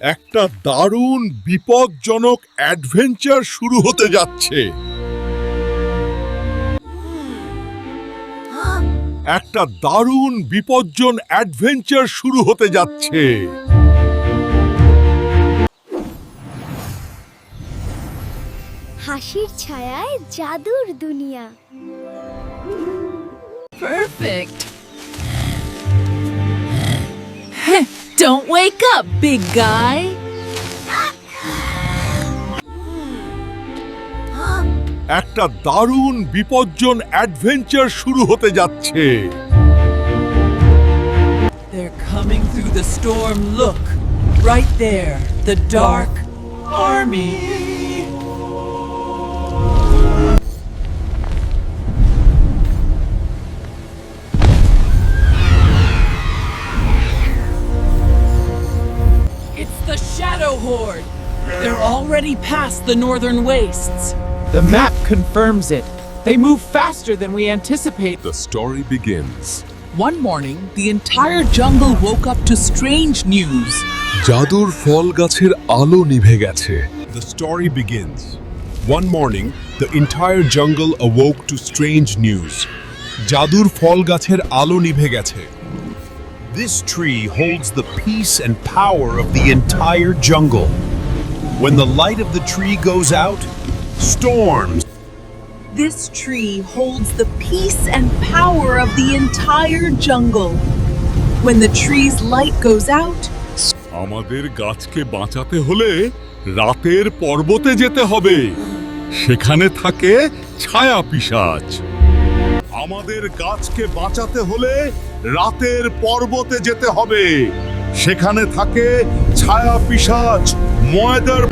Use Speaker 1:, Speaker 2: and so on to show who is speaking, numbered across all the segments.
Speaker 1: একটা দারুণ বিপজ্জনক অ্যাডভেঞ্চার শুরু হতে যাচ্ছে। একটা দারুণ বিপজ্জন অ্যাডভেঞ্চার শুরু হতে যাচ্ছে।
Speaker 2: হাসির ছায়ায় জাদুর দুনিয়া।
Speaker 3: Perfect. Don't wake up, big guy.
Speaker 1: একটা দারুণ বিপজ্জন অ্যাডভেঞ্চার শুরু হতে যাচ্ছে
Speaker 3: They're coming through the storm. Look, right there, the dark army. Horde. They're already past the northern wastes.
Speaker 4: The map confirms it. They move faster than we anticipate.
Speaker 5: The story begins.
Speaker 3: One morning, the entire jungle woke up to strange news.
Speaker 5: জাদুর ফল গাছের আলো নিভে গেছে The story begins. One morning, the entire jungle awoke to strange news. জাদুর ফল গাছের আলো নিভে গেছে
Speaker 6: This tree holds the peace and power of the entire jungle. When the light of the tree goes out, storms,
Speaker 3: This tree holds the peace and power of the entire jungle. When the tree's light goes out,
Speaker 1: আমাদের গাছকে বাঁচাতে হলে রাতের পর্বতে যেতে হবে সেখানে থাকে ছায়া পিশাচ আমাদের গাছকে বাঁচাতে হলে রাতের পর্বতে যেতে হবে। সেখানে থাকে ছায়া পিশাচ, ময়দার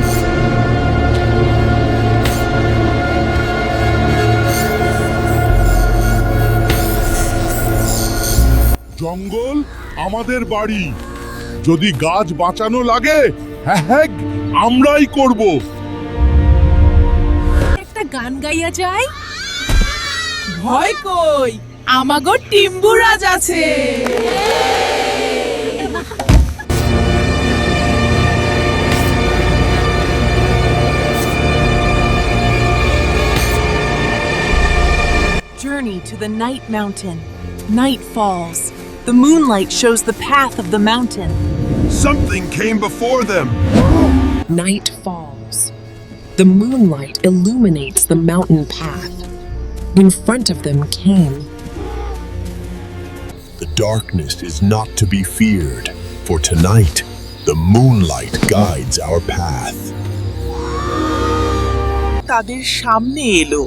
Speaker 1: জঙ্গল আমাদের বাড়ি। যদি গাছ বাঁচানো লাগে হ্যাঁ হ্যাঁ আমরাই করব।
Speaker 3: একটা গান গাইয়া যায়। ভয় কই আমাগো টিম্বুরাজ আছে Journey to the Night Mountain. Night falls. The moonlight shows the path of the mountain.
Speaker 6: something came before them.
Speaker 7: Night falls. The moonlight illuminates the mountain path. In front of them came
Speaker 6: The darkness is not to be feared, for tonight the moonlight guides our path.
Speaker 8: তাদের সামনে এলো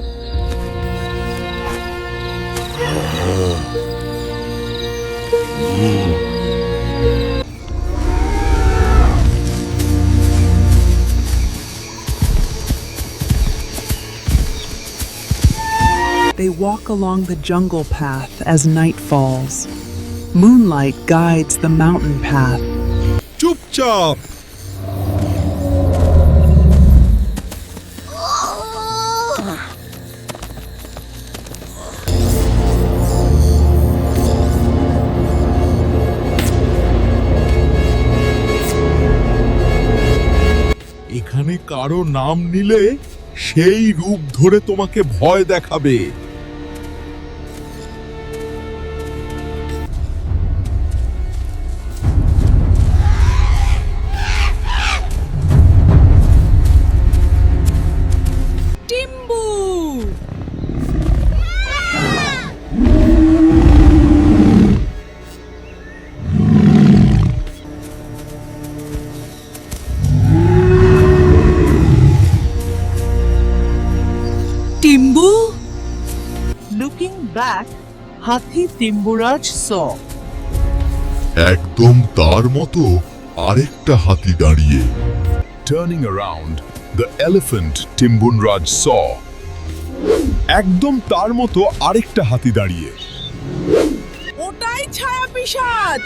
Speaker 8: They walk along the jungle path as night falls. Moonlight guides the mountain path.
Speaker 1: চুপচাপ এখানে কারও নাম নিলে সেই রূপ ধরে তোমাকে ভয় দেখাবে
Speaker 8: Hathi Timburaj saw
Speaker 1: একদম তার মতো আরেকটা হাতি দাঁড়িয়ে।
Speaker 6: Turning around, the elephant Timbunraj saw.
Speaker 1: একদম তার মতো আরেকটা হাতি দাঁড়িয়ে।
Speaker 3: ওটাই ছায়া পিশাচ।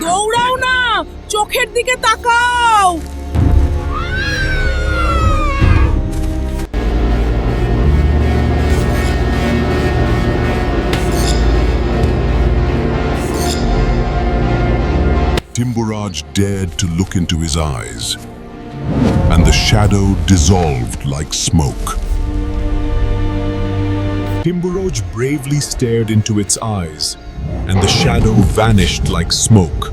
Speaker 3: দৌড়াও না চোখের দিকে তাকাও।
Speaker 1: Timburaj dared to look into his eyes, and the shadow dissolved like smoke.
Speaker 6: Timburoj bravely stared into its eyes, and the shadow vanished like smoke.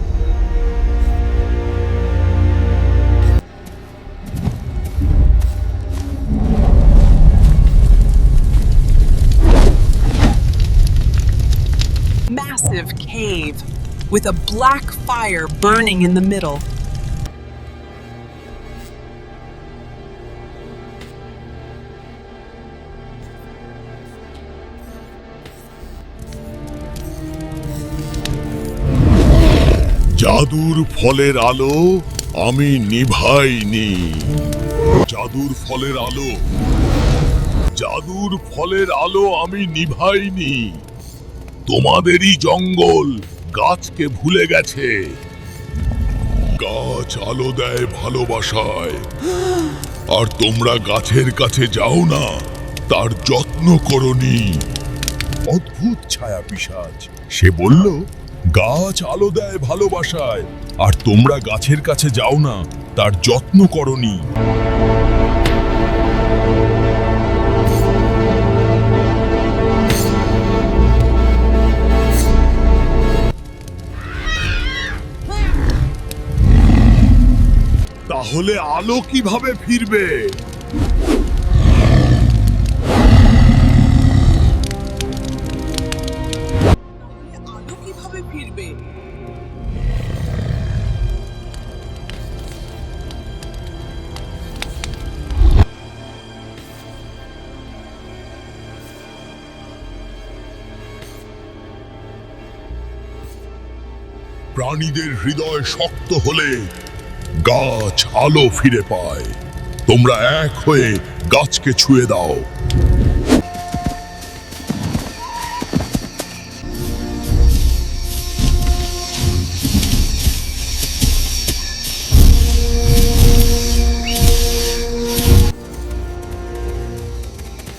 Speaker 9: Massive cave with a black fire burning in the middle.
Speaker 1: জাদুর ফলের আলো আমি নিভাইনি। জাদুর ফলের আলো। জাদুর ফলের আলো আমি নিভাইনি। তোমাদেরই জঙ্গল গাছকে ভুলে গেছে। গাছ আলো দেয় ভালোবাসায়। আর তোমরা গাছের কাছে যাও না, তার যত্ন করনি অদ্ভুত ছায়া পিসাজ সে বলল, গাছ আলো দেয় ভালোবাসায়, আর তোমরা গাছের কাছে যাও না, তার যত্ন করনি তাহলে আলো কীভাবে ফিরবে?
Speaker 9: ফিরবে?
Speaker 1: প্রাণীদের হৃদয় শক্ত হলে গাছ আলো ফিরে পায় তোমরা এক হয়ে গাছকে ছুঁয়ে দাও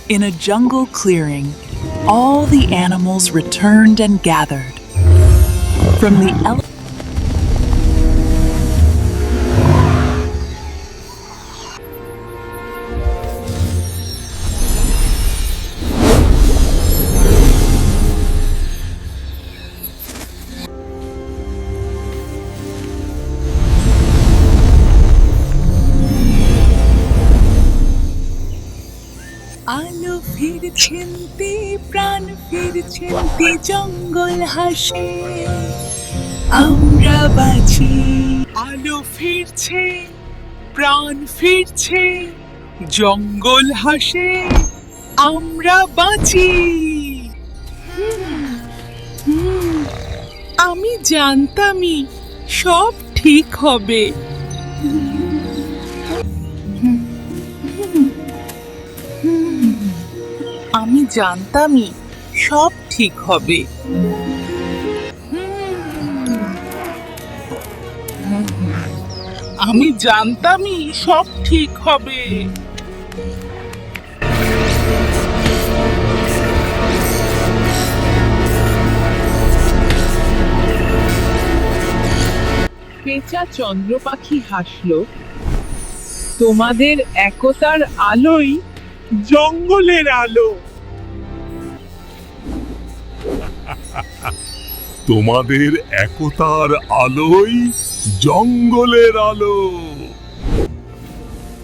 Speaker 8: In a jungle clearing, all the animals returned and gathered. From the ele-
Speaker 9: ফিরছেন প্রাণ ফিরছেন জঙ্গল হাসে। আমরা বাঁচি। আলো ফিরছে, প্রাণ ফিরছে, জঙ্গল হাসে। আমরা বাঁচি। আমি জানতামই সব ঠিক হবে। জানতামই সব ঠিক হবে। আমি জানতামই সব ঠিক হবে। পেঁচা চন্দ্র পাখি হাসল। তোমাদের একতার আলোই জঙ্গলের আলো।
Speaker 1: তোমাদের একতার আলোই জঙ্গলের আলো।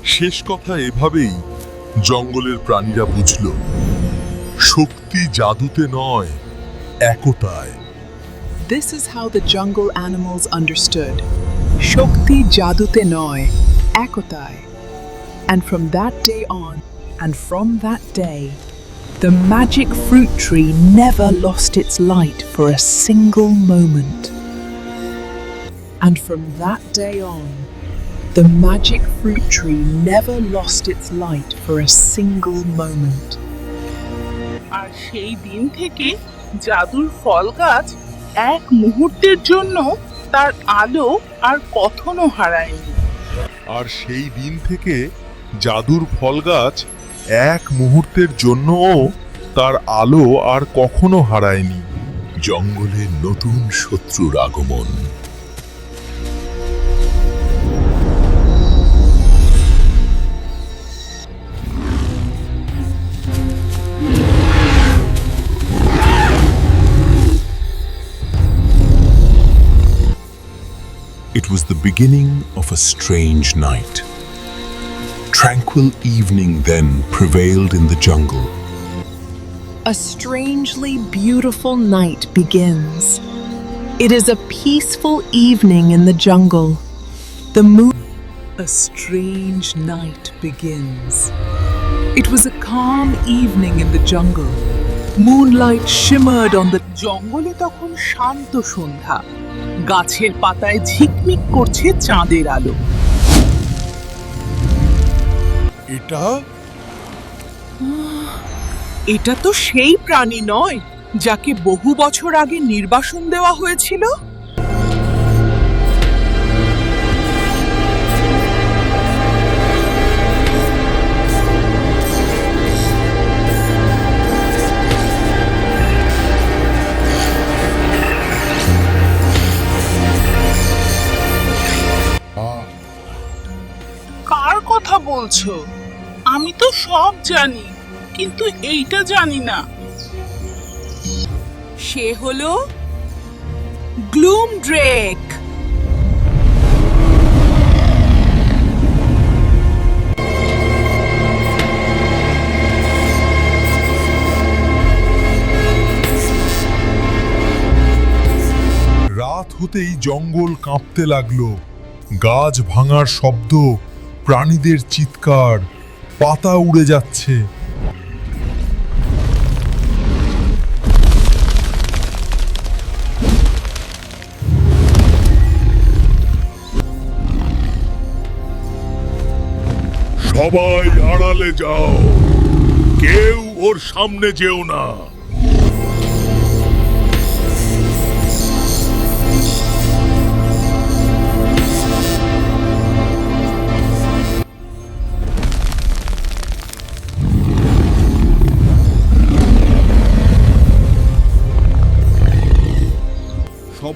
Speaker 1: শেষ কথা এভাবেই জঙ্গলের প্রাণীরা বুঝল, শক্তি জাদুতে নয়, একতায়।
Speaker 8: This is how the jungle animals understood শক্তি জাদুতে নয়, একতায়। And from that day on and from that day the magic fruit tree never lost its light for a single moment. And from that day on, the magic fruit tree never lost its light for a single moment.
Speaker 10: আর সেই দিন থেকে জাদুর ফল গাছ এক মুহূর্তের জন্য তার আলো আর কখনো হারায়নি
Speaker 1: আর সেই দিন থেকে জাদুর ফল গাছ এক মুহূর্তের জন্যও তার আলো আর কখনো হারায়নি জঙ্গলের নতুন শত্রুর আগমন
Speaker 6: It was the beginning of a strange night. Tranquil evening then prevailed in the jungle.
Speaker 3: A strangely beautiful night begins. It is a peaceful evening in the jungle. The moon.
Speaker 8: A strange night begins. It was a calm evening in the jungle. Moonlight shimmered on the
Speaker 9: জঙ্গলে তখন শান্ত সন্ধ্যা গাছের পাতায় ঝিকমিক করছে চাঁদের আলো
Speaker 1: এটা?
Speaker 9: এটা তো সেই প্রাণী নয় যাকে বহু বছর আগে নির্বাসন দেওয়া হয়েছিল? কার কথা বলছো? আমি তো সব জানি, কিন্তু এইটা জানি না। সে হলো গ্লুম ড্রেক
Speaker 1: রাত হতেই জঙ্গল কাঁপতে লাগল। গাছ ভাঙার শব্দ, প্রাণীদের চিৎকার পাতা উড়ে যাচ্ছে। সবাই আড়ালে যাও। কেউ ওর সামনে যেও না।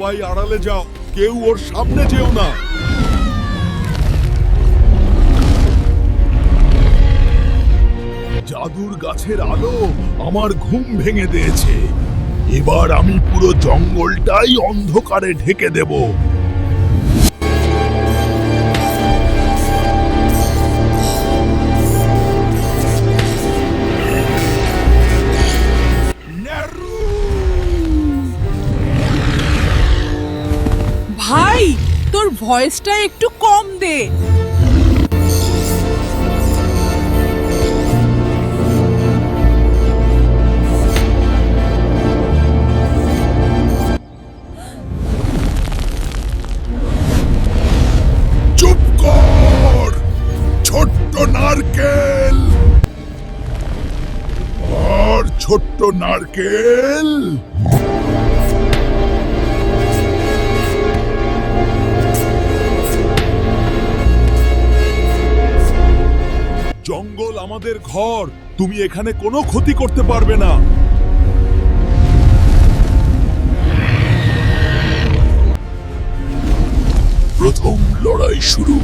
Speaker 1: সবাই আড়ালে যাও। কেউ ওর সামনে যেও না। জাদুর গাছের আলো আমার ঘুম ভেঙে দিয়েছে। এবার আমি পুরো জঙ্গলটাই অন্ধকারে ঢেকে দেব।
Speaker 9: ভয়েসটা একটু কম দে।
Speaker 1: কর ছোট্ট নারকেল। আর ছোট্ট নারকেল? আমাদের ঘর, তুমি এখানে কোনো ক্ষতি করতে পারবে না। প্রথম লড়াই শুরু।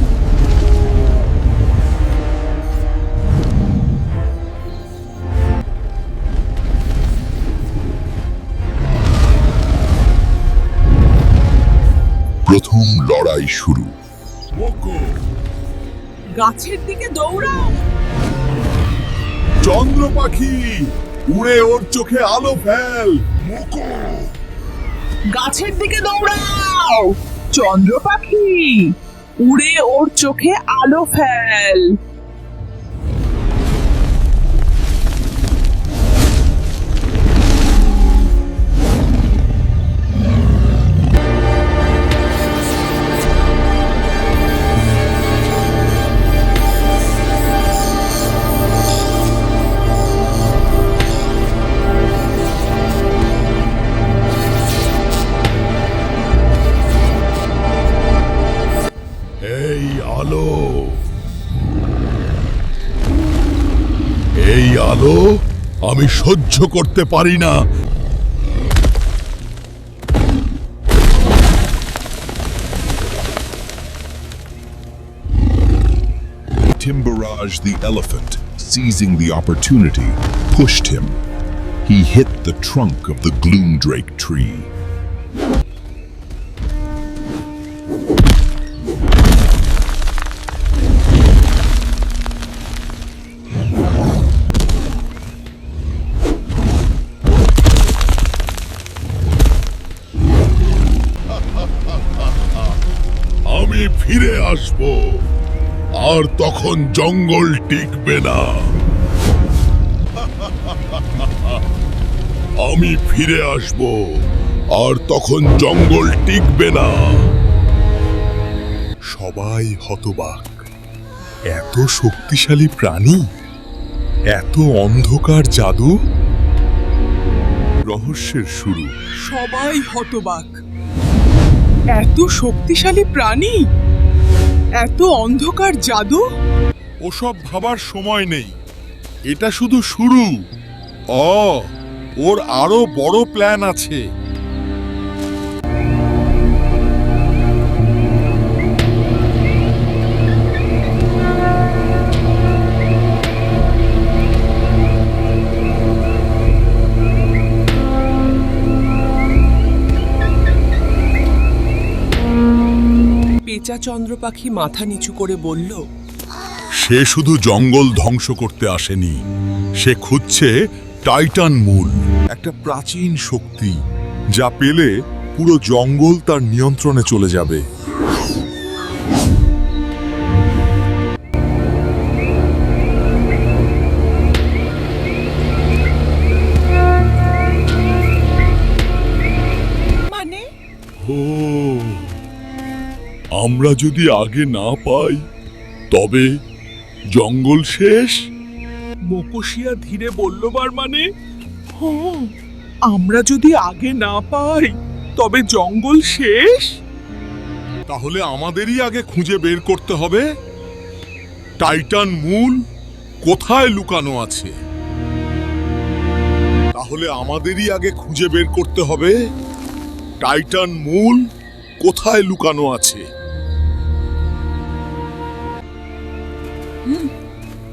Speaker 1: প্রথম লড়াই শুরু।
Speaker 9: গাছের দিকে দৌড়াও।
Speaker 1: চন্দ্র পাখি, উড়ে ওর চোখে আলো ফেল, মুকো।
Speaker 9: গাছের দিকে দৌড়াও, চন্দ্র পাখি, উড়ে ওর চোখে আলো ফেল।
Speaker 1: আমি সহ্য করতে পারি না
Speaker 6: Timbaraj the elephant, seizing the opportunity, pushed him. He hit the trunk of the gloomdrake tree.
Speaker 1: তখন জঙ্গল টিকবে না। আমি ফিরে আসব, আর তখন জঙ্গল টিকবে না।
Speaker 5: সবাই হতবাক। এত শক্তিশালী প্রাণী? এত অন্ধকার জাদু? রহস্যের শুরু।
Speaker 8: সবাই হতবাক। এত শক্তিশালী প্রাণী? এত অন্ধকার জাদু?
Speaker 1: ওসব ভাবার সময় নেই। এটা শুধু শুরু। অ, ওর আরও বড় প্ল্যান আছে।
Speaker 8: পেঁচা চন্দ্র পাখি মাথা নিচু করে বলল,
Speaker 1: সে শুধু জঙ্গল ধ্বংস করতে আসেনি, সে খুঁজছে টাইটান মূল। একটা প্রাচীন শক্তি যা পেলে পুরো জঙ্গল তার নিয়ন্ত্রণে চলে যাবে। আমরা যদি আগে না পাই তবে জঙ্গল শেষ?
Speaker 8: মুকুশিয়া ধীরে বললবার মানে আমরা যদি আগে না পাই তবে জঙ্গল শেষ?
Speaker 1: তাহলে আমাদেরই আগে খুঁজে বের করতে হবে। টাইটান মূল কোথায় লুকানো আছে? তাহলে আমাদেরই আগে খুঁজে বের করতে হবে। টাইটান মূল কোথায় লুকানো আছে?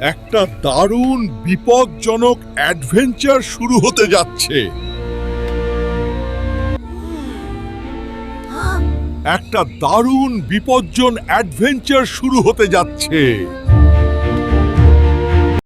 Speaker 1: একটা দারুণ বিপজ্জনক অ্যাডভেঞ্চার শুরু হতে যাচ্ছে। একটা দারুণ বিপজ্জন অ্যাডভেঞ্চার শুরু হতে যাচ্ছে।